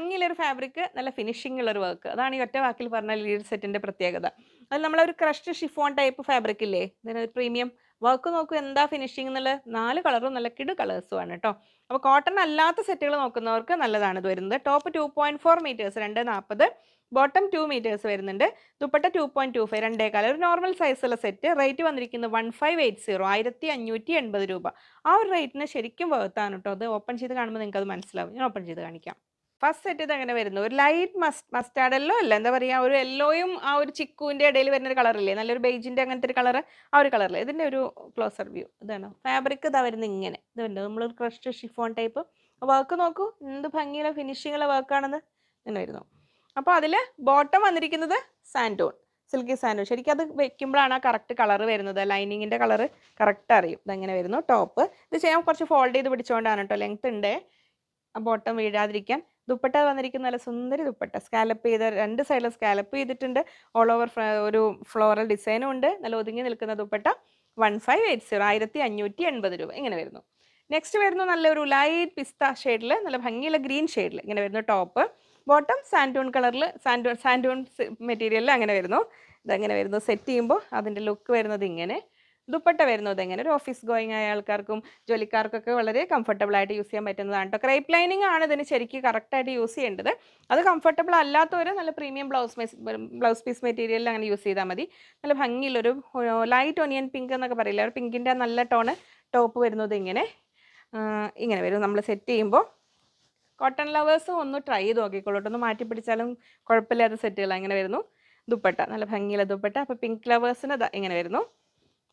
ഭംഗിയുള്ളൊരു ഫാബ്രിക് നല്ല ഫിനിഷിംഗ് ഉള്ളൊരു വർക്ക് അതാണ് ഈ ഒറ്റ വാക്കിൽ പറഞ്ഞ ലീഡ് സെറ്റിന്റെ പ്രത്യേകത. അത് നമ്മളൊരു ക്രഷ്ഡ് ഷിഫോൺ ടൈപ്പ് ഫാബ്രിക് ഇല്ലേ? ഇതിന് പ്രീമിയം വർക്ക് നോക്കൂ എന്താ ഫിനിഷിംഗ് എന്നുള്ള നാല് കളറും നല്ല കിട് കളേഴ്സും ആണ് കേട്ടോ അപ്പോൾ കോട്ടൺ അല്ലാത്ത സെറ്റുകൾ നോക്കുന്നവർക്ക് നല്ലതാണ് ഇത് വരുന്നത്. Top two point four metres രണ്ട് നാൽപ്പത് ബോട്ടം ടു മീറ്റേഴ്സ് വരുന്നുണ്ട്. Dupatta two point two five രണ്ടേകാല ഒരു നോർമൽ സൈസുള്ള സെറ്റ് റേറ്റ് വന്നിരിക്കുന്നത് വൺ ഫൈവ് എയ്റ്റ് സീറോ ആയിരത്തി അഞ്ഞൂറ്റി എൺപത് രൂപ. ആ ഒരു റേറ്റിന് ശരിക്കും വർത്താണ് കേട്ടോ അത് ഓപ്പൺ ചെയ്ത് കാണുമ്പോൾ നിങ്ങൾക്ക് അത് മനസ്സിലാവും. ഞാൻ ഓപ്പൺ ചെയ്ത് കാണിക്കാം. ഫസ്റ്റ് സെറ്റ് ഇത് അങ്ങനെ വരുന്നു. ഒരു ലൈറ്റ് മസ് മസ്റ്റാർഡ് എല്ലോ അല്ല. എന്താ പറയുക ഒരു എല്ലോയും ആ ഒരു ചിക്കുവിന്റെ ഇടയിൽ വരുന്ന ഒരു കളറില്ലേ നല്ലൊരു ബെയ്ജിന്റെ അങ്ങനത്തെ ഒരു കളർ ആ ഒരു കളറിൽ ഇതിന്റെ ഒരു ക്ലോസർ വ്യൂ ഇതാണ്? ഫാബ്രിക് ഇതാ വരുന്നത് ഇങ്ങനെ. ഇതുണ്ട് നമ്മളൊരു ക്രഷ്ഡ് ഷിഫോൺ ടൈപ്പ് വർക്ക് നോക്കൂ. എന്ത് ഭംഗിയുള്ള ഫിനിഷിങ്ങുള്ള വർക്കാണെന്ന് ഇങ്ങനെ വരുന്നു. അപ്പോൾ അതിൽ ബോട്ടം വന്നിരിക്കുന്നത് സാൻഡോൺ സിൽക്കി സാൻഡോൺ ശരിക്കും അത് വെക്കുമ്പോഴാണ് ആ കറക്റ്റ് കളർ വരുന്നത്. ലൈനിങ്ങിന്റെ കളർ കറക്റ്റ് അറിയും. ഇതെങ്ങനെ വരുന്നു. ടോപ്പ് ഇത് ചെയ്യാൻ കുറച്ച് ഫോൾഡ് ചെയ്ത് പിടിച്ചുകൊണ്ടാണ് കേട്ടോ. ലെങ്ത് ഉണ്ട് ബോട്ടം വീഴാതിരിക്കാൻ ദുപ്പട്ട വന്നിരിക്കുന്ന നല്ല സുന്ദരി ദുപ്പട്ട. സ്കാലപ്പ് ചെയ്ത രണ്ട് സൈഡിലും സ്കാലപ്പ് ചെയ്തിട്ടുണ്ട്. ഓൾ ഓവർ ഒരു ഫ്ലോറൽ ഡിസൈനും ഉണ്ട്. നല്ല ഒതുങ്ങി നിൽക്കുന്ന dupatta. One five eight zero ആയിരത്തി അഞ്ഞൂറ്റി എൺപത് രൂപ. ഇങ്ങനെ വരുന്നു. നെക്സ്റ്റ് വരുന്നു നല്ലൊരു ലൈറ്റ് പിസ്ത ഷെയ്ഡിൽ നല്ല ഭംഗിയുള്ള ഗ്രീൻ ഷെയ്ഡിൽ ഇങ്ങനെ വരുന്നു ടോപ്പ് ബോട്ടം സാൻഡൂൺ കളറിൽ സാൻഡൂൺ സാൻഡൂൺ മെറ്റീരിയലിൽ അങ്ങനെ വരുന്നു. ഇതങ്ങനെ വരുന്നു. സെറ്റ് ചെയ്യുമ്പോൾ അതിന്റെ ലുക്ക് വരുന്നത് ഇങ്ങനെ. ദുപ്പട്ട വരുന്നത്. എങ്ങനെ ഒരു ഓഫീസ് ഗോയിങ് ആയ ആൾക്കാർക്കും ജോലിക്കാർക്കൊക്കെ വളരെ കംഫർട്ടബിൾ ആയിട്ട് യൂസ് ചെയ്യാൻ പറ്റുന്നതാണ്. കേട്ടോ ക്രൈപ്പ് ലൈനിങ് ആണ് ഇതിന് ശരിക്കും കറക്റ്റായിട്ട് യൂസ് ചെയ്യേണ്ടത്. അത് കംഫർട്ടബിൾ അല്ലാത്തവർ നല്ല പ്രീമിയം ബ്ലൗസ് ബ്ലൗസ് പീസ് മെറ്റീരിയലിൽ അങ്ങനെ യൂസ് ചെയ്താൽ മതി. നല്ല ഭംഗിയുള്ളൊരു ലൈറ്റ് ഒനിയൻ പിങ്ക് എന്നൊക്കെ പറയില്ല? ഒരു പിങ്കിന്റെ നല്ല ടോണ് ടോപ്പ് വരുന്നത് ഇങ്ങനെ ഇങ്ങനെ വരും. നമ്മൾ സെറ്റ് ചെയ്യുമ്പോൾ കോട്ടൺ ലവേഴ്സും ഒന്ന് ട്രൈ ചെയ്ത് നോക്കിക്കോളൂ ഒന്ന് മാറ്റി പിടിച്ചാലും കുഴപ്പമില്ലാത്ത സെറ്റുകൾ അങ്ങനെ വരുന്നു. ദുപ്പട്ട നല്ല ഭംഗിയുള്ള ദുപ്പട്ട. അപ്പോൾ പിങ്ക് ലവേഴ്സിന് ഇങ്ങനെ വരുന്നു.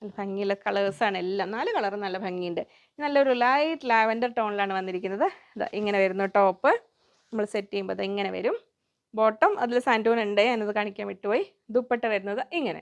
നല്ല ഭംഗിയുള്ള കളേഴ്സാണ് എല്ലാം. നാല് കളർ നല്ല ഭംഗിയുണ്ട്. നല്ലൊരു ലൈറ്റ് ലാവൻഡർ ടോണിലാണ് വന്നിരിക്കുന്നത്. ഇതാ ഇങ്ങനെ വരുന്നു ടോപ്പ് നമ്മൾ സെറ്റ് ചെയ്യുമ്പോൾ ഇങ്ങനെ വരും. ബോട്ടം അതിൽ സാന്റൂൺ ഉണ്ട്. ഞാനത് കാണിക്കാൻ വിട്ടുപോയി. ദുപ്പട്ട വരുന്നത് ഇങ്ങനെ.